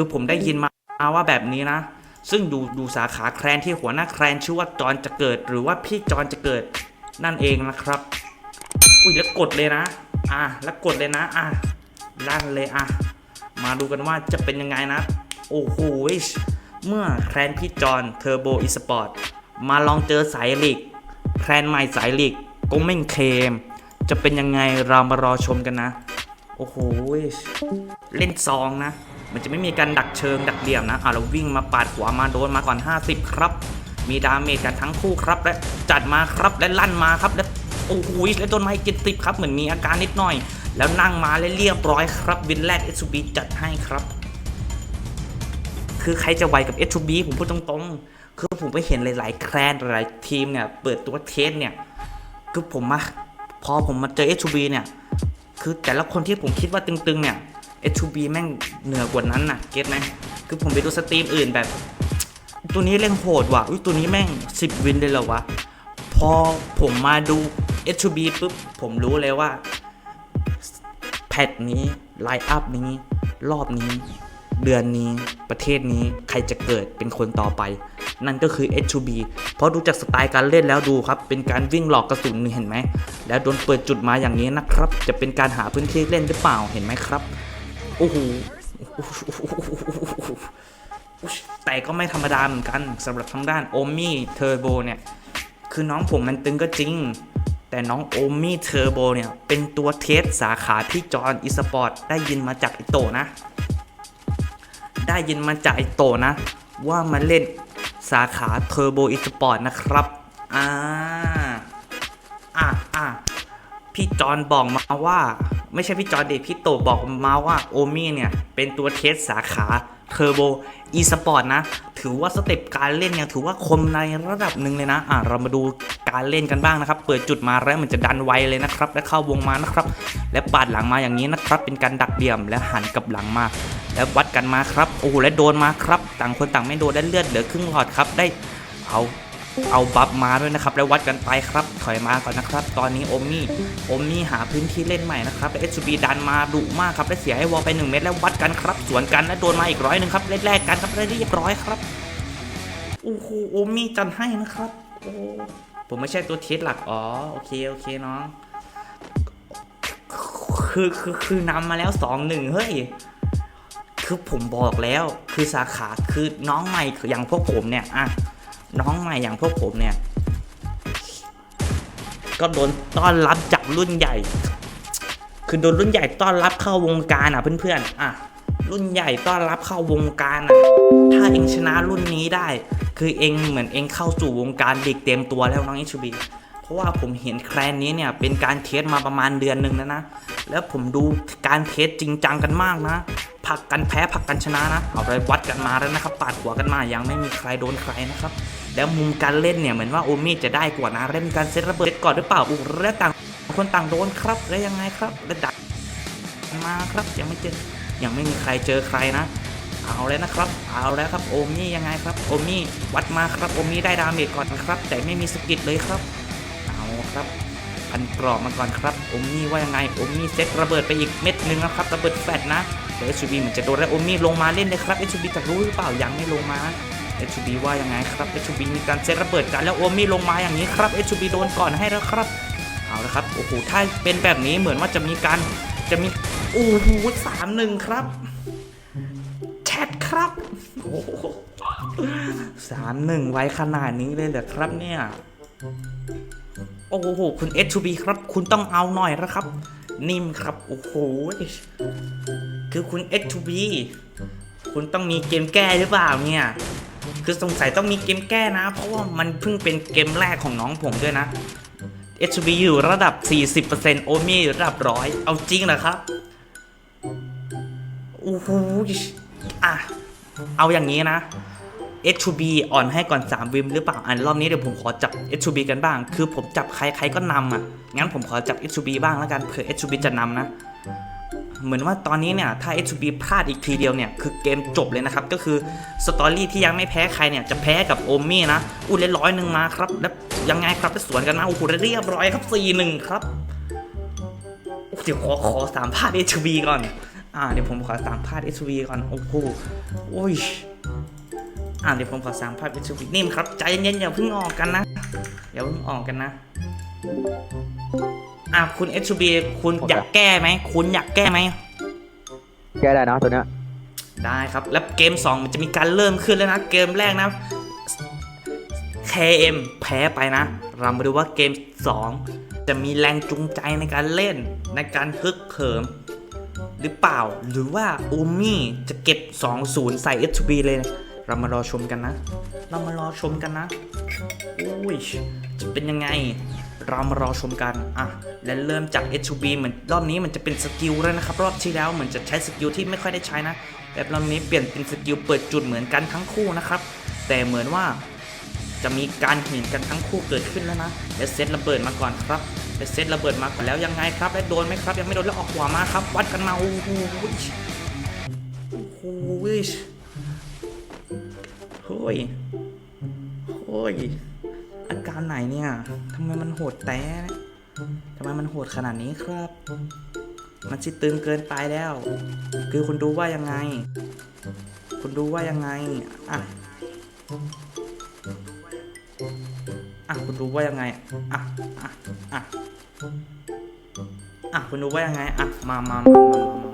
คือผมได้ยินมาว่าแบบนี้นะ ซึ่งดูดูสาขาแครนที่หัวหน้าแครนชื่อว่าจอนจะเกิด หรือว่าพี่จอนจะเกิดนั่นเองนะครับ อุ้ยแล้วกดเลยนะ อะแล้วกดเลยนะ อะลั่นเลยอะ มาดูกันว่าจะเป็นยังไงนะ โอ้โหเมื่อแครนพี่จอนเทอร์โบอีสปอร์ตมาลองเจอสายลีกแครนใหม่สายลีกก็ไม่งเคม จะเป็นยังไงเรามารอชมกันนะ โอ้โห เล่นซองนะ มันจะไม่มีการดักเชิงดักเหลี่ยมนะอะเราวิ่งมาปาดหัวมาโดนมาก่อน 50 ครับ มีดาเมจกันทั้งคู่ครับและจัดมาครับและลั่นมาครับและโอ้โหและโดนไม้เจ็ดสิบครับเหมือนมีอาการนิดหน่อย แล้วนั่งมาและเรียบร้อยครับวินแรก s อ b จัดให้ครับ คือใครจะไวกับ s อ b ผมพูดตรงๆ คือผมไปเห็นหลาย ๆ แครนหลายทีมเนี่ยเปิดตัวเทสเนี่ยคือผมมาพอผมมาเจอ s อ b เนี่ยคือแต่ละคนที่ผมคิดว่าตึงๆเนี่ย H2B แม่งเหนือกว่านั้นน่ะเก็ตไหมคือผมไปดูสตรีมอื่นแบบ ตัวนี้เล่นโหดว่ะอุ้ยตัวนี้แม่ง 10 วินเลยเหรอวะ พอผมมาดู H2B ปุ๊บ ผมรู้เลยว่า แพทนี้ ไลน์อัพนี้ รอบนี้ เดือนนี้ประเทศนี้ใครจะเกิดเป็นคนต่อไป นั่นก็คือ H2B เพราะดูจากสไตล์การเล่นแล้วดูครับ เป็นการวิ่งหลอกกระสุนนี่เห็นไหม แล้วโดนเปิดจุดมาอย่างนี้นะครับ จะเป็นการหาพื้นที่เล่นหรือเปล่าเห็นไหมครับ โอ้โหแต่ก็ไม่ธรรมดาเหมือนกันสำหรับทางด้านโอมี่เทอร์โบเนี่ย คือน้องผมมันตึงก็จริง แต่น้องโอมี่เทอร์โบเนี่ย เป็นตัวเทสสาขาพี่จอนอีสปอร์ตได้ยินมาจากไอโตนะ ได้ยินมาจากไอโตนะ ว่ามาเล่นสาขาเทอร์โบอีสปอร์ตนะครับ อ่า อะอะพี่จอนบอกมาว่า ไม่ใช่พี่จอเดพี่โตบอกมาว่าโอมี่เนี่ย เป็นตัวเทสสาขาเทอร์โบอีสปอร์ตนะ ถือว่าสเต็ปการเล่นเนี่ยถือว่าคมในระดับหนึ่งเลยนะ อะ เรามาดูการเล่นกันบ้างนะครับ เปิดจุดมาแล้วมันจะดันไวเลยนะครับ และเข้าวงมานะครับ และปาดหลังมาอย่างนี้นะครับ เป็นการดักเดี่ยมและหันกับหลังมา แล้ววัดกันมาครับ โอ้โหและโดนมาครับ ต่างคนต่างไม่โดนได้เลือดเหลือครึ่งหลอดครับ ได้เอา เอาบัฟมาด้วยนะครับ แล้ววัดกันไปครับ ถอยมาก่อนนะครับ ตอนนี้โอมมี่โอมมี่หาพื้นที่เล่นใหม่นะครับและเอชบีดันมาดุมากครับและเสียให้วอลไป1เม็ดแล้ววัดกันครับ สวนกันและโดนมาอีกร้อยหนึ่งครับแรกๆกันครับและเรียบร้อยครับโอ้โหโอมมี่จันให้นะครับโอ้ผมไม่ใช่ตัวเทสหลักอ๋อโอเคโอเคน้องคือคือคือนำมาแล้วสองหนึ่งเฮ้ยคือผมบอกแล้วคือสาขาคือน้องใหม่ออย่างพวกผมเนี่ยอะ น้องใหม่อย่างพวกผมเนี่ย ก็โดนต้อนรับจากรุ่นใหญ่ คือโดนรุ่นใหญ่ต้อนรับเข้าวงการอะเพื่อนๆอะรุ่นใหญ่ต้อนรับเข้าวงการอะ ถ้าเองชนะรุ่นนี้ได้ คือเองเหมือนเองเข้าสู่วงการเด็กเต็มตัวแล้วน้องอิชูบีเพราะว่าผมเห็นแคลนนี้เนี่ยเป็นการเทสมาประมาณเดือนหนึ่งแล้วนะ แล้วผมดูการเทสจริงจังกันมากนะ ผักกันแพ้ผักกันชนะนะ เอาไปวัดกันมาแล้วนะครับปาดหัวกันมายังไม่มีใครโดนใครนะครับ แล้วมุมการเล่นเนี่ยเหมือนว่าโอมี่จะได้กว่านะเล่นการเซตระเบิดก่อนหรือเปล่าอุ้แล้วต่างคนต่างโดนครับแล้วยังไงครับแล้วดักมาครับยังไม่เจอยังไม่มีใครเจอใครนะเอาแล้วนะครับ เอาแล้วครับโอมี่ยังไงครับโอมี่วัดมาครับโอมี่ได้ดาเมจก่อนนะครับ แต่ไม่มีสกิลเลยครับเอาครับพันกรอบมาก่อนครับโอมี่ว่ายังไงโอมี่เซตระเบิดไปอีกเม็ดหนึ่งนะครับระเบิดแฟลชนะ เดี๋ยวเอชบีเหมือนจะโดนแล้วโอมี่ลงมาเล่นเลยครับเอชบีจะรู้หรือเปล่ายังไม่ลงมาเอชบีว่ายังไงครับเอชบีมีการเซตระเบิดกันแล้วโอมี่ลงมาอย่างนี้ครับเอชบีโดนก่อนให้แล้วครับเอาละครับโอ้โหถ้าเป็นแบบนี้เหมือนว่าจะมีการจะมีโอ้โหสามหนึ่งครับแชทครับโอ้โหสามหนึ่งไว้ขนาดนี้เลยเหรอครับเนี่ยโอ้โห คุณ S2B ครับ คุณต้องเอาหน่อยนะครับ นิ่มครับ โอ้โห คือคุณ S2B คุณต้องมีเกมแก้หรือเปล่าเนี่ย คือสงสัยต้องมีเกมแก้นะ เพราะว่ามันเพิ่งเป็นเกมแรกของน้องผมด้วยนะ S2B อยู่ระดับ 40%โอมี่อยู่ระดับร้อยเอาจริงเหรอครับ โอ้โหอะ เอาอย่างนี้นะ H B อ่อนให้ก่อน 3 วิมหรือเปล่า อันรอบนี้เดี๋ยวผมขอจับ H B กันบ้าง คือผมจับใครใครก็นำอะ งั้นผมขอจับ H B บ้างแล้วกัน เผื่อ H B จะนำนะ เหมือนว่าตอนนี้เนี่ยถ้า H2B พลาดอีกทีเดียวเนี่ยคือเกมจบเลยนะครับ ก็คือสตอรี่ที่ยังไม่แพ้ใครเนี่ยจะแพ้กับโอมี่นะอุ้ยเลยร้อยหนึ่งมาครับ แล้วยังไงครับจะสวนกันมาโอ้โหเรียบร้อยครับ4-1ครับเดี๋ยวขอขอสามภาพ H2B ก่อนอ่าเดี๋ยวผมขอสัมภาษณ์ SUV ก่อนโอ้โหโอ้ยอ่าเดี๋ยวผมขอสัมภาษณ์ SUV นิ่มครับใจเย็นๆอย่าเพิ่งออกกันนะอย่าเพิ่งออกกันนะ อ่าคุณ SUV คุณอยากแก้ไหมคุณอยากแก้ไหมแก้ได้นะตัวเนี้ยได้ครับ แล้วเกม 2 มันจะมีการเริ่มขึ้นแล้วนะ เกมแรกนะ KM แพ้ไปนะ เรามาดูว่าเกม 2 จะมีแรงจูงใจในการเล่นในการฮึกเหิม หรือเปล่าหรือว่าอูมี่จะเก็บ 2-0 ใส่ SB เลยเรามารอชมกันนะ เรามารอชมกันนะอุ้ยจะเป็นยังไง เรามารอชมกันอะและเริ่มจาก HB เหมือนรอบนี้มันจะเป็นสกิลแล้วนะครับ รอบที่แล้วเหมือนจะใช้สกิลที่ไม่ค่อยได้ใช้นะ แต่รอบนี้เปลี่ยนเป็นสกิลเปิดจุดเหมือนกันทั้งคู่นะครับ แต่เหมือนว่าจะมีการเห็นกันทั้งคู่เกิดขึ้นแล้วนะและเซตระเบิดมาก่อนครับและเซตระเบิดมาก่อนแล้วยังไงครับและโดนไหมครับ ยังไม่โดนแล้วออกขวามาครับ วัดกันมาโอ้โหโอ้โหเฮ้ยเฮ้ยเฮ้ย อาการไหนเนี่ยทำไมมันโหดแต้ทำไมมันโหดขนาดนี้ครับ มันชิตึงเกินไปแล้ว คือคุณดูว่ายังไง คุณดูว่ายังไง อะ อะ คุณรู้ว่ายังไง อะ อะ อะ อะ คุณรู้ว่ายังไง อะ มามามามา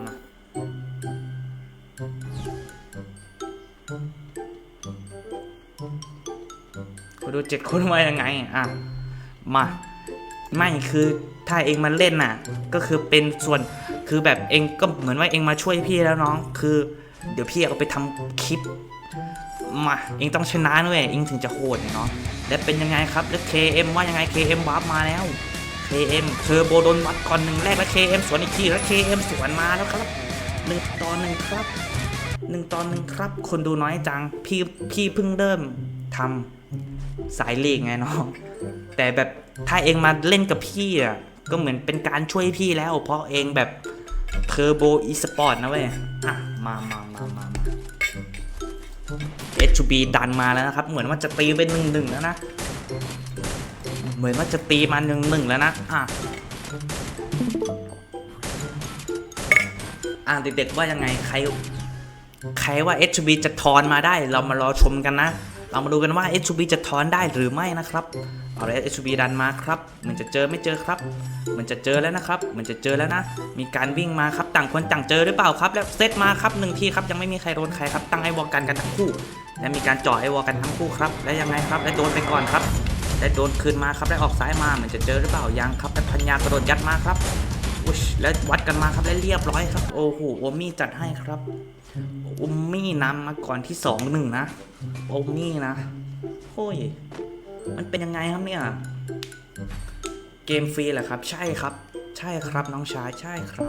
ดูเจ็ดคนว่ายังไงอะมาไม่คือถ้าเองมาเล่นน่ะ ก็คือเป็นส่วนคือแบบเองก็เหมือนว่าเองมาช่วยพี่แล้วน้อง คือ เดี๋ยวพี่เอาไปทำคลิปมาเองต้องชนะด้วยเองถึงจะโหดเนาะและเป็นยังไงครับแล้ว KM ว่ายังไง KM วาร์ปมาแล้ว KM เทอร์โบโดนวัดก่อนหนึ่งแรกแล้ว KM สวนอีกทีแล้ว KM สวนมาแล้วครับหนึ่งต่อหนึ่งครับหนึ่งต่อหนึ่งครับ คนดูน้อยจัง พี่พี่เพิ่งเริ่มทำ สายเลีกไงน้อง แต่แบบถ้าเองมาเล่นกับพี่อะก็เหมือนเป็นการช่วยพี่แล้ว เพราะเองแบบเทอร์โบอีสปอร์ตนะเว้ย อะ มามามามามา HB ดันมาแล้วนะครับ เหมือนว่าจะตีเป็นหนึ่งหนึ่งแล้วนะ เหมือนว่าจะตีมาหนึ่งหนึ่งแล้วนะ อะ อะเด็กๆว่ายังไงใคร ใครว่า HB จะทอนมาได้ เรามารอชมกันนะ เรามาดูกันว่า HB จะทอนได้หรือไม่นะครับเอาเลย HB ดันมาครับเหมือนจะเจอไม่เจอครับเหมือนจะเจอแล้วนะครับเหมือนจะเจอแล้วนะ มีการวิ่งมาครับต่างคนต่างเจอหรือเปล่าครับ แล้วเซตมาครับหนึ่งทีครับยังไม่มีใครโดนใครครับตั้งไอวอลกันกันทั้งคู่ และมีการจ่อไอวอลกันทั้งคู่ครับและยังไงครับและโดนไปก่อนครับและโดนคืนมาครับและออกซ้ายมาเหมือนจะเจอหรือเปล่ายังครับและพัญญากระโดดยัดมาครับอุ๊ยและวัดกันมาครับและเรียบร้อยครับโอ้โหโอมี่จัดให้ครับ อมี่นำมาก่อนที่สองหนึ่งนะโอมี่นะโอ้ยมันเป็นยังไงครับเนี่ย เกมฟรีเหรอครับ ใช่ครับ ใช่ครับน้องชายใช่ครับ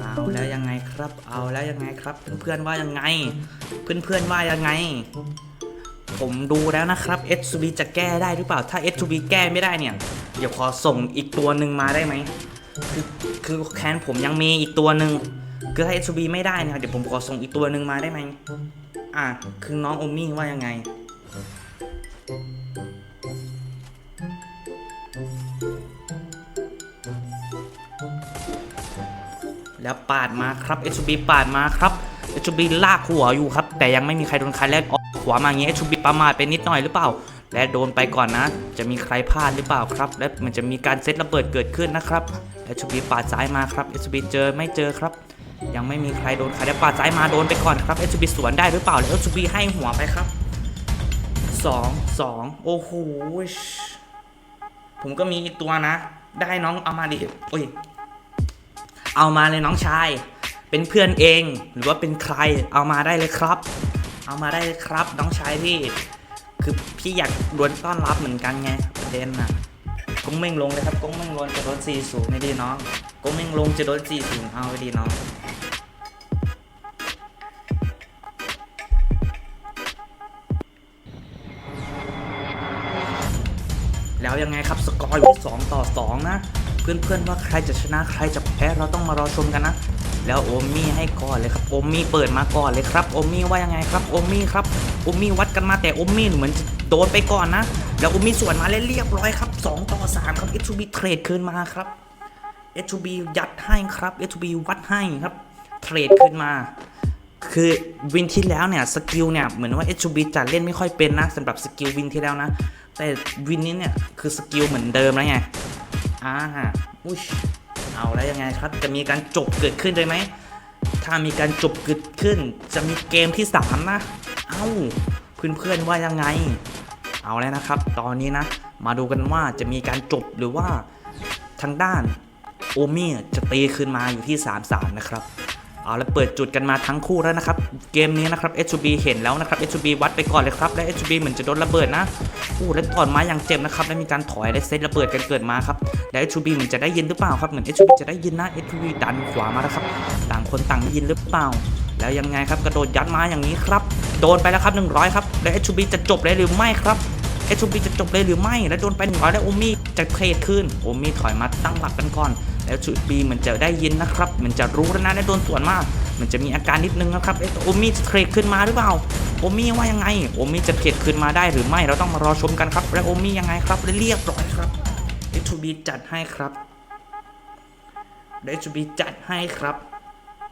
เอาแล้วยังไงครับ เอาแล้วยังไงครับ เพื่อนๆว่ายังไง เพื่อนๆว่ายังไง ผมดูแล้วนะครับ s อ b จะแก้ได้หรือเปล่า ถ้า s อ b แก้ไม่ได้เนี่ย เดี๋ยวขอส่งอีกตัวหนึ่งมาได้ไหมคือคือแคนผมยังมีอีกตัวหนึ่ง คือถ้า s อ b ไม่ได้เนี่ยเดี๋ยวผมขอส่งอีกตัวหนึ่งมาได้ไหมอะคือน้องโอมี่ว่ายังไง แล้วปาดมาครับ h อ b ปาดมาครับ h อ b ลากหัวอยู่ครับ แต่ยังไม่มีใครโดนใครแล้วออกขวามาอย่างเงี้ย h อ b ประมาทไปนิดหน่อยหรือเปล่า และโดนไปก่อนนะ จะมีใครพลาดหรือเปล่าครับ และมันจะมีการเซตระเบิดเกิดขึ้นนะครับ h อ b ปาดซ้ายมาครับ h อ b เจอไม่เจอครับ ยังไม่มีใครโดนใครแล้วปาดซ้ายมาโดนไปก่อนครับ h อ b สวนได้หรือเปล่าแล้ว h อ b ให้หัวไปครับสองสองโอ้โหผมก็มีอีกตัวนะ ได้น้องเอามาดิโอ้ยเอามาเลยน้องชาย เป็นเพื่อนเองหรือว่าเป็นใครเอามาได้เลยครับ เอามาได้เลยครับน้องชายพี่คือพี่อยากดวนต้อนรับเหมือนกันไงประเด็นนะกงเม่งลงเลยครับกงเม่งลงจะโดนสี่สูงไม่ดีน้องกงเม่งลงจะโดนสี่สูงเอาไปดีน้อง ยังไงครับ สกอร์อยู่สองต่อสองนะ เพื่อนๆว่าใครจะชนะใครจะแพ้เราต้องมารอชมกันนะ แล้วโอมมี่ให้ก่อนเลยครับโอมมี่เปิดมาก่อนเลยครับโอมมี่ว่ายังไงครับโอมมี่ครับโอมมี่วัดกันมาแต่โอมมี่เหมือนจะโดนไปก่อนนะ แล้วโอมมี่สวนมาแล้วเรียบร้อยครับ 2 ต่อ 3 ครับ h อ b เทรดคืนมาครับ h อ b ยัดให้ครับ h อ b วัดให้ครับเทรดขึ้นมาคือวินที่แล้วเนี่ยสกิลเนี่ยเหมือนว่า HB จัดเล่นไม่ค่อยเป็นนะสำหรับสกิลวินที่แล้วนะ แต่วินนี้เนี่ย คือสกิลเหมือนเดิมแล้วไง อ่าอุ้ยเอาแล้วยังไงครับ จะมีการจบเกิดขึ้นเลยไหม ถ้ามีการจบเกิดขึ้น จะมีเกมที่สามนะ เอ้า เพื่อนๆว่ายังไง เอาแล้วนะครับ ตอนนี้นะ มาดูกันว่าจะมีการจบหรือว่าทางด้านโอเมี่จะตีขึ้นมาอยู่ที่3-3นะครับ เอาล้วเปิดจุดกันมาทั้งคู่แล้วนะครับ เกมนี้นะครับ HB เห็นแล้วนะครับ HB วัดไปก่อนเลยครับ และ HB เหมือนจะโดนระเบิดนะอู้และตอนมาอย่างเจ็บนะครับ และมีการถอยและเซตระเบิดกันเกิดมาครับ และ HB เหมือนจะได้ยินหรือเปล่าครับ เหมือน HB จะได้ยินนะ HB ดันขวามาแล้วครับ ต่างคนต่างยินหรือเปล่า แล้วยังไงครับกระโดดยัดมาอย่างนี้ครับ โดนไปแล้วครับ 100 ครับ และ HB จะจบเลยหรือไม่ครับ HB จะจบเลยหรือไม่ แล้วโดนไป100แล้วโอมี่จะเทรดขึ้น โอมี่ถอยมาตั้งหลักกันก่อน แล้วจุด B เหมือนจะได้ยินนะครับมือนจะรู้แล้วนะและโดนสวนมาก มันจะมีอาการนิดนึงนะครับเอ๊ะโอมี่จะเทรดขึ้นมาหรือเปล่าโอมี่ว่ายังไงโอมี่จะเทรดขึ้นมาได้หรือไม่เราต้องมารอชมกันครับและโอมี่ยังไงครับและเรียบร้อยครับ HB จัดให้ครับ HB จัดให้ครับ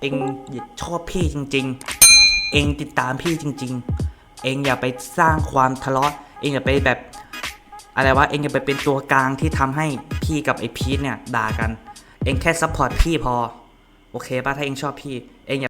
เองอย่าชอบพี่จริง ๆ เองติดตามพี่จริง ๆ เองอย่าไปสร้างความทะเลาะ เองอย่าไปแบบอะไรวะเองอย่าไปเป็นตัวกลางที่ทำให้พี่กับไอพีทเนี่ยด่ากัน เองแค่ซัพพอร์ตพี่พอ โอเคป่ะถ้าเองชอบพี่ เองอย่า